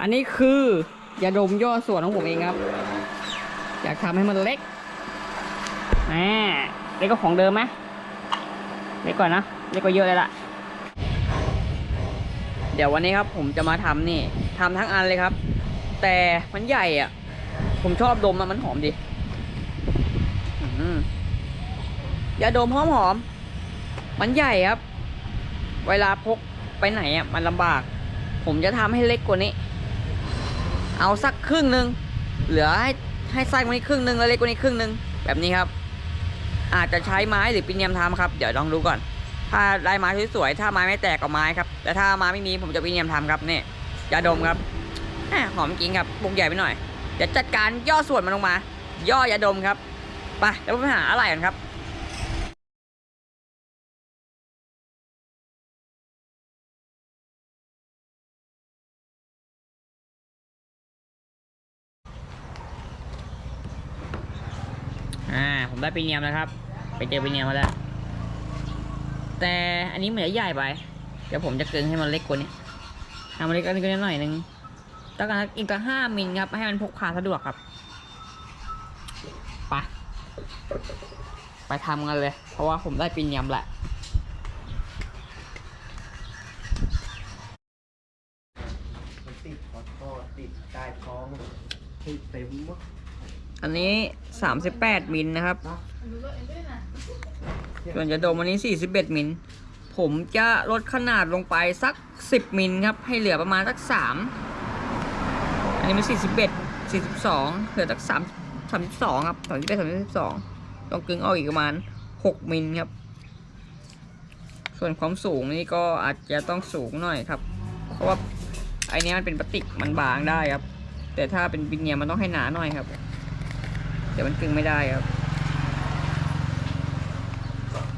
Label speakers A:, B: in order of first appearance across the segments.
A: อันนี้คือยาดมย่อส่วนของผมเองครับ อยากทำให้มันเล็กแหมเล็กก็ของเดิมไหมเล็กกว่านะเล็กกว่าเยอะเลยล่ะ เดี๋ยววันนี้ครับผมจะมาทำนี่ทำทั้งอันเลยครับ แต่มันใหญ่อะ ผมชอบดมมันมันหอมดีอื้อหือยาดมหอมหอม มันใหญ่ครับ เวลาพกไปไหนอะ มันลำบาก ผมจะทำให้เล็กกว่านี้ เอาสักครึ่งหนึ่งเหลือให้ให้ไส้กว่านี้ครึ่งหนึ่งแล้วเล็กกว่านี้ครึ่งหนึ่งแบบนี้ครับ อาจจะใช้ไม้หรือปีเนียมทำครับ เดี๋ยวลองดูก่อน ถ้าได้ไม้สวยๆถ้าไม้ไม่แตกก็ไม้ครับแต่ถ้าไม้ไม่มีผมจะปีเนียมทำครับนี่ยาดมครับหอมจริงครับปรุงใหญ่ไปหน่อยเดี๋ยวจัดการย่อส่วนมันลงมา ย่อยาดมครับไปเดี๋ยวไปหาอะไรกันครับ ผมได้ปีเนียมแล้วครับ ไปเจอปีเนียมมาแล้ว แต่อันนี้เหมือนใหญ่ไป เดี๋ยวผมจะกึงให้มันเล็กกว่านี้ทำมันเล็กกว่านี้ก็หน่อยนึงต้องการอีกตั้งห้ามิลครับ ให้มันพกพาสะดวกครับ ไป ไปทำกันเลย เพราะว่าผมได้ปีเนียมแหละ
B: ติดคอทอติดใต้ท้องให้เต็มวะ
A: อันนี้สามสิบแปดมิลนะครับ ส่วนจะโดมอันนี้สี่สิบเอ็ดมิล ผมจะลดขนาดลงไปสักสิบมิลครับ ให้เหลือประมาณสักสาม อันนี้มันสี่สิบเอ็ดสี่สิบสองเหลือสักสามสามสิบสองครับสามสิบเอ็ดสามสิบสองต้องกึ่งออกอีกประมาณหกมิลครับ ส่วนความสูงนี่ก็อาจจะต้องสูงหน่อยครับ เพราะว่าไอเนี้ยมันเป็นพลาสติกมันบางได้ครับ แต่ถ้าเป็นบินเนียมมันต้องให้หนาหน่อยครับ แต่มันกึ่งไม่ได้ครับ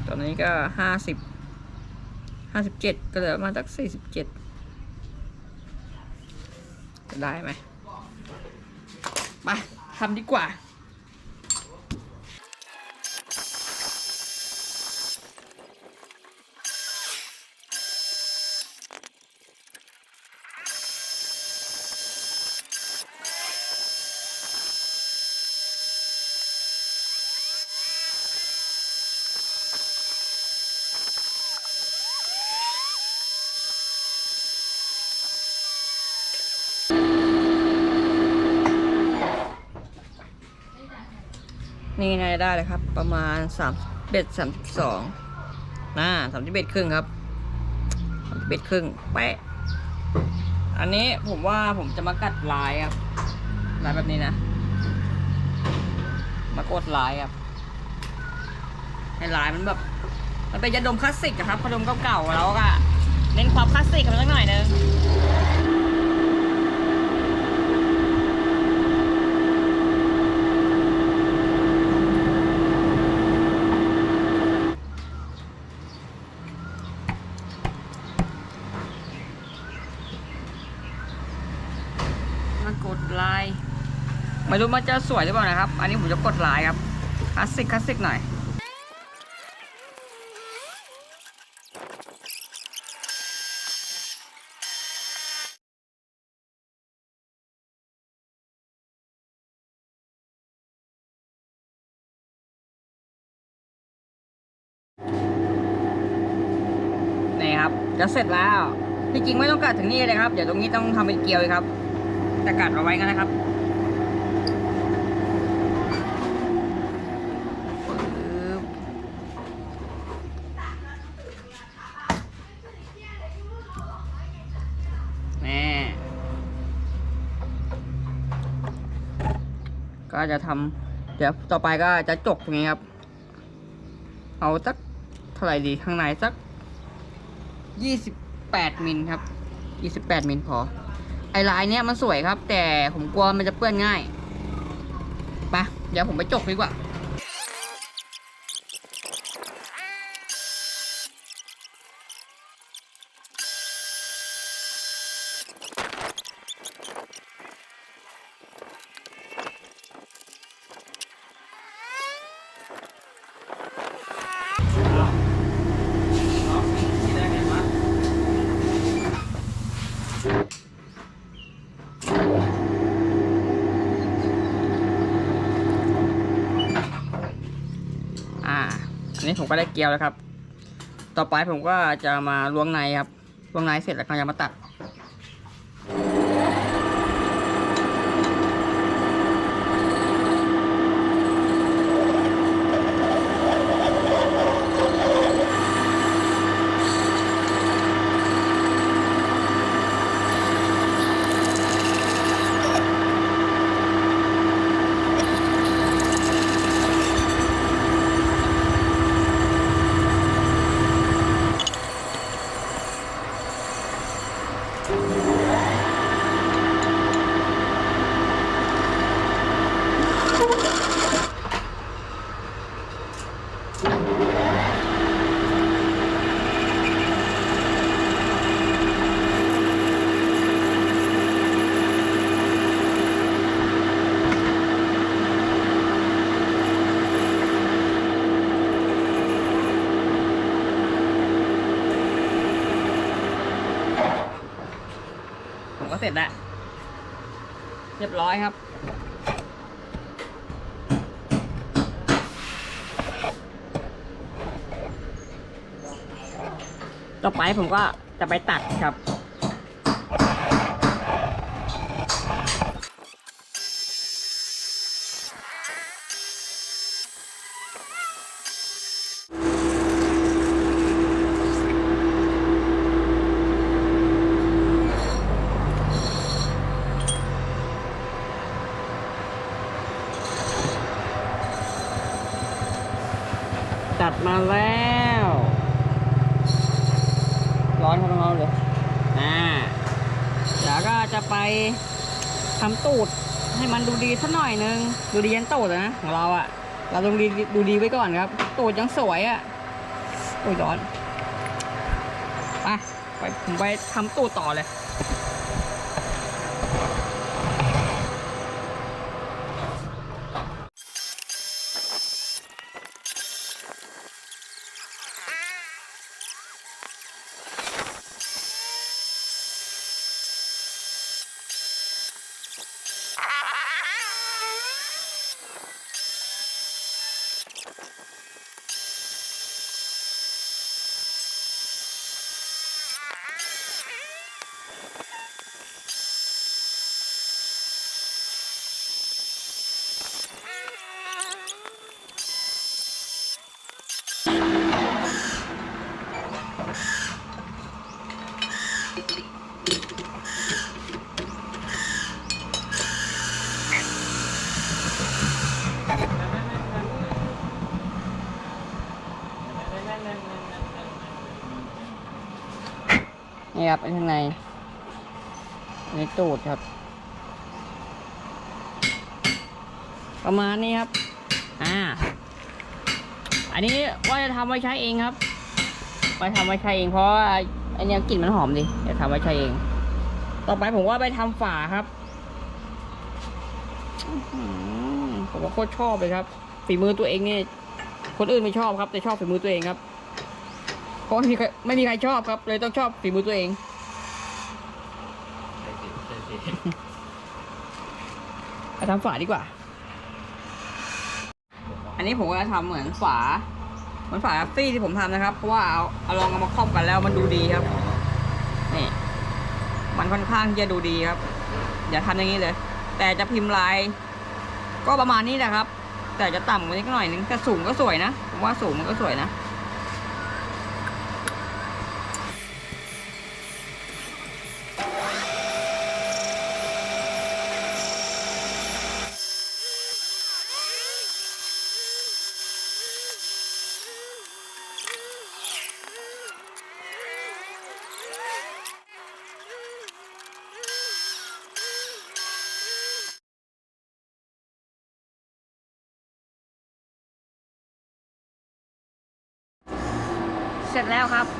A: ตอนนี้ก็ห้าสิบห้าสิบเจ็ดก็เหลือมาสักสี่สิบเจ็ดจะได้ไหมไปทำดีกว่า นี่ไงได้เลยครับ ประมาณสามเบ็ดสามสิบสองน่าสามสิบเบ็ดครึ่งครับสามสิบเบ็ดครึ่งแปะอันนี้ผมว่าผมจะมากัดลายครับลายแบบนี้นะ มากดลายครับให้ลายมันแบบ มันเป็นยาดมคลาสสิกอะครับยาดมเก่าๆแล้วก็เน้นความคลาสสิกกันสักหน่อยนึง มากดไลน์ไม่รู้มันจะสวยหรือเปล่านะครับ อันนี้ผมจะกดไลน์ครับคลาสสิกคลาสสิกหน่อยนี่ครับจะเสร็จแล้วที่จริงไม่ต้องกัดถึงนี่เลยครับ เดี๋ยวตรงนี้ต้องทำเป็นเกลียวเลยครับ แต่กัดเอาไว้กันนะครับแน่ก็จะทำเดี๋ยวต่อไปก็จะจกตรงนี้ครับ เอาสักเท่าไหร่ดีข้างในสักยี่สิบแปดมิลครับยี่สิบแปดมิลพอ ลายเนี้ยมันสวยครับ แต่ผมกลัวมันจะเปื้อนง่ายไปะเดี๋ยวผมไปจกดีกว่า อ่า อันนี้ผมก็ได้เกลียวแล้วครับ ต่อไปผมก็จะมาลวงในครับลวงในเสร็จแล้วก็จะมาตัด ร็จแล้วเรียบร้อยครับ ต่อไปผมก็จะไปตัดครับ ตัดมาแล้ว ร้อนครับน้องๆเลยอ่าเดี๋ยวก็จะไปทำตูดให้มันดูดีสักหน่อยนึง ดูดียันตูดนะของเราอะเราต้องดีดูดีไว้ก่อนครับ ตูดยังสวยอะโอ้ยร้อน ไปไปผมไปทำตูดต่อเลย นี่ครับข้างในนนี้ตูดครับ ประมาณนี้ครับ อ่า อันนี้ว่าจะทำไว้ใช้เองครับไว้ทำไว้ใช้เองเพราะว่าอันนี้กลิ่นมันหอมดีจะทำไว้ใช้เอง ต่อไปผมว่าไปทำฝาครับผมว่าโคตรชอบเลยครับ ฝีมือตัวเองเนี่ยคนอื่นไม่ชอบครับ แต่ชอบฝีมือตัวเองครับ เพราะไม่มีใครไม่มีใครชอบครับ เลยต้องชอบฝีมือตัวเองไปทำฝาดีกว่า อันนี้ผมก็จะทำเหมือนฝา เหมือนฝาฟี่ที่ผมทำนะครับ เพราะว่าเอาเอาลองเอามาครอบกันแล้วมันดูดีครับ นี่ มันค่อนข้างที่จะดูดีครับ อย่าทำอย่างนี้เลย แต่จะพิมพ์ลาย ก็ประมาณนี้แหละครับ แต่จะต่ำกว่านี้ก็หน่อยนึงแต่สูงก็สวยนะ ผมว่าสูงมันก็สวยนะ สร็จแล้วครับ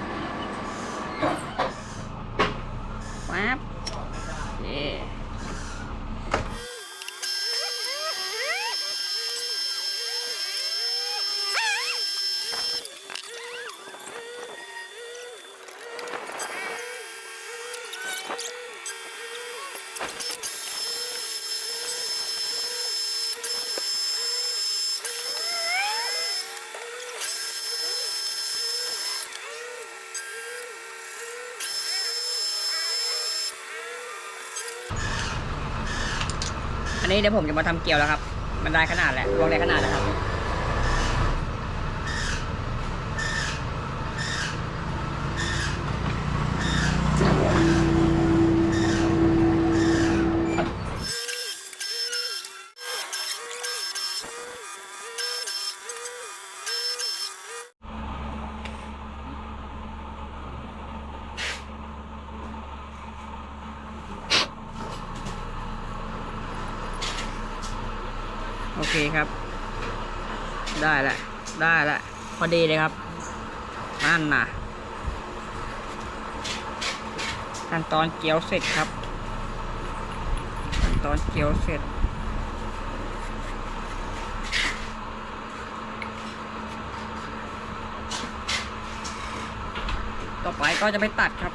A: อันนี้เดี๋ยวผมจะมาทำเกลียวแล้วครับ มันได้ขนาดแหละลองได้ขนาดนะครับ เคครับ ได้ละได้ละพอดีเลยครับนั่นน่ะขั้นตอนเกี๊ยวเสร็จครับขั้นตอนเกี๊ยวเสร็จ ต่อไปก็จะไปตัดครับ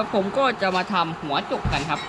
A: ดี๋ยวผมก็จะมาทำหัวจุกกันครับ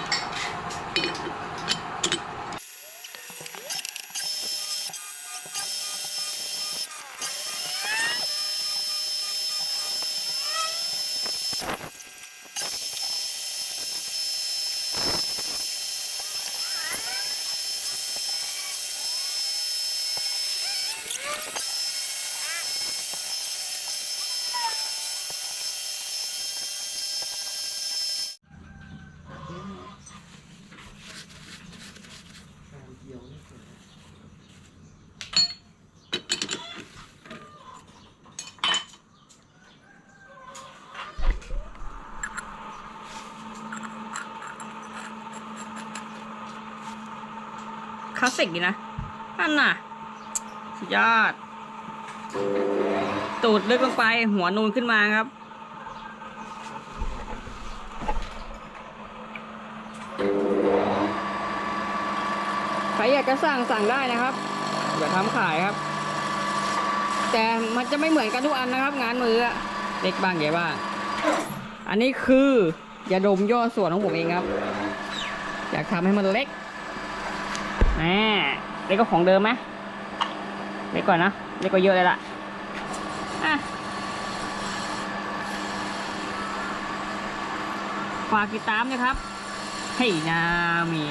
B: ค
A: ลาสสิกดีนะนั่นน่ะสุดยอด ตูดลึกลงไปหัวนูนขึ้นมาครับ ใครอยากจะสั่งสั่งได้นะครับอย่าทำขายครับ แต่มันจะไม่เหมือนกันทุกอันนะครับ งานมือเล็กบ้างใหญ่บ้าง อันนี้คือยาดมย่อส่วนของผมเองครับ อยากทำให้มันเล็ก แหมเล็กก็ของเดิมไหมเล็กกว่านะเล็กกว่าเยอะเลยล่ะอะฝากติดตามนะครับ ให้นาหมี